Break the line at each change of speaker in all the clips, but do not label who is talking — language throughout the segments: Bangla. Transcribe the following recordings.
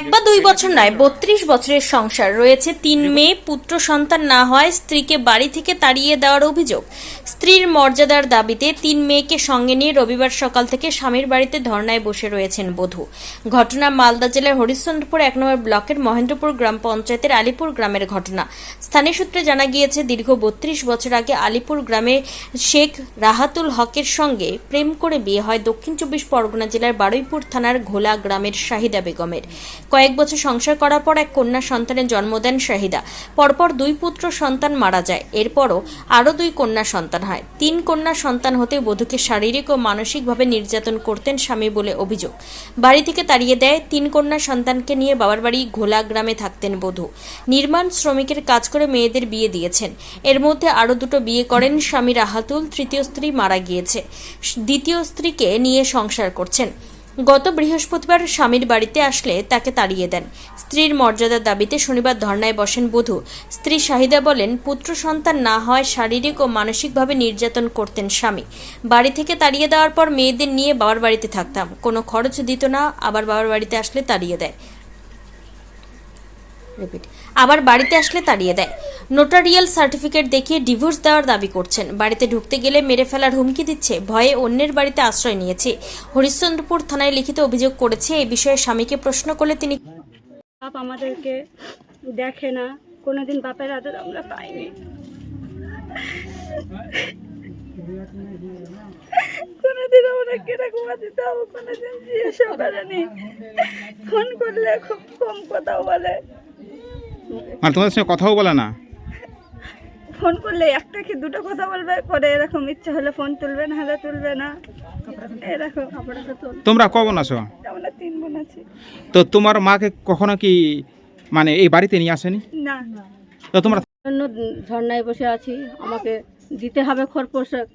এক বা দুই বছর নয়, বত্রিশ বছরের সংসার। রয়েছে তিন মেয়ে, পুত্র, সন্তান না হয় স্ত্রীকে বাড়ি থেকে তাড়িয়ে দেওয়ার অভিযোগ। স্ত্রীর মর্যাদার দাবিতে তিন মেয়েকে সঙ্গে নিয়ে রবিবার সকাল থেকে স্বামীর বাড়িতে ধর্নায় বসে রয়েছেন বধূ। ঘটনা মালদা জেলার হরিশ্চন্দ্রপুর এক নম্বর ব্লকের মহেন্দ্রপুর গ্রাম পঞ্চায়েতের আলিপুর গ্রামের ঘটনা। স্থানীয় সূত্রে জানা গিয়েছে, দীর্ঘ বত্রিশ বছর আগে আলিপুর গ্রামে শেখ রাহাতুল হকের সঙ্গে প্রেম করে বিয়ে হয় দক্ষিণ চব্বিশ পরগনা জেলার বারুইপুর থানার ঘোলা গ্রামের শাহিদা বেগমের। কয়েক বছর সংসার করার পর এক কন্যা সন্তানের জন্ম দেন শাহিদা। পরপর দুই পুত্র সন্তান মারা যায়। এরপরও আরও দুই কন্যা সন্তান হয়। তিন কন্যা সন্তান হতে বধূকে শারীরিক ও মানসিকভাবে নির্যাতন করতেন স্বামী বলে অভিযোগ। বাড়ি থেকে তাড়িয়ে দেয়, তিন কন্যা সন্তানকে নিয়ে বাবার বাড়ি ঘোলা গ্রামে থাকতেন বধূ। নির্মাণ শ্রমিকের কাজ করে মেয়েদের বিয়ে দিয়েছেন। এর মধ্যে আরও দুটো বিয়ে করেন স্বামী রাহাতুল, তৃতীয় স্ত্রী মারা গিয়েছে। দ্বিতীয় স্ত্রীকে নিয়ে সংসার করছেন। গত বৃহস্পতিবার স্বামীর বাড়িতে আসলে তাকে তাড়িয়ে দেন। স্ত্রীর মর্যাদার দাবিতে শনিবার ধর্নায় বসেন বধূ। স্ত্রী শাহিদা বলেন, পুত্র সন্তান না হয় শারীরিক ও মানসিকভাবে নির্যাতন করতেন স্বামী। বাড়ি থেকে তাড়িয়ে দেওয়ার পর মেয়েদের নিয়ে বাবার বাড়িতে থাকতাম। কোনো খরচ দিত না, আবার বাবার বাড়িতে আসলে তাড়িয়ে দেয়। রিপিট। আবার বাড়িতে আসলে তাড়িয়ে দেয়। নোটারিয়াল সার্টিফিকেট দেখিয়ে ডিভোর্স দেওয়ার দাবি করছেন। বাড়িতে ঢুকতে গেলে মেরে ফেলার হুমকি দিচ্ছে। ভয়ে অন্যের বাড়িতে আশ্রয় নিয়েছে। হরিশ্চন্দ্রপুর থানায় লিখিত অভিযোগ করেছে। এই বিষয়ে স্বামীকে প্রশ্ন করলে তিনি
বাপ আমাদেরকে দেখে না। কোনোদিন বাপের আদর আমরা পাইনি। কোনোদিন আমরা কেটে দাও কোনোদিন জিজ্ঞাসা করেনি। ফোন করলে খুব কম কথা বলে।
মানে তোমাদের সঙ্গে কথাও বলে না?
ফোন করলে একটা কি দুটো কথা বলবে? পরে এরকম ইচ্ছা হলে ফোন তুলবে না হলে তুলবে না। এরকম।
তোমরা কখন আসো
আমরা তিন বোন আছি।
তো তোমার মাকে কখনো কি মানে এই বাড়িতে নিয়ে আসেনি?
না।
তো তোমরা
জন্য ধর্নায় বসে আছি। আমাকে দিতে হবে খরপোশাক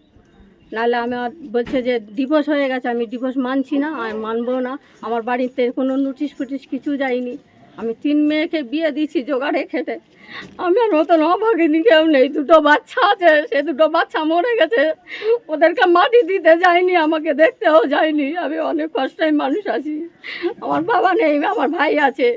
নাহলে আমার বলছে যে ডিভোর্স হয়ে গেছে আমি ডিভোর্স মানছি না আমি মানবো না। আমার বাড়িতে কোনো নোটিশ ফুটিশ কিছু যায়নি। আমি তিন মেয়েকে বিয়ে দিছি জোগাড়ে খেটে। আমি আর মতন অভাগিনী কেউ নেই, দুটো বাচ্চা আছে, সে দুটো বাচ্চা মরে গেছে। ওদেরকে মাটি দিতে যায়নি, আমাকে দেখতেও যায়নি। আমি অনেক কষ্টের মানুষ আছি। আমার বাবা নেই, আমার ভাই আছে।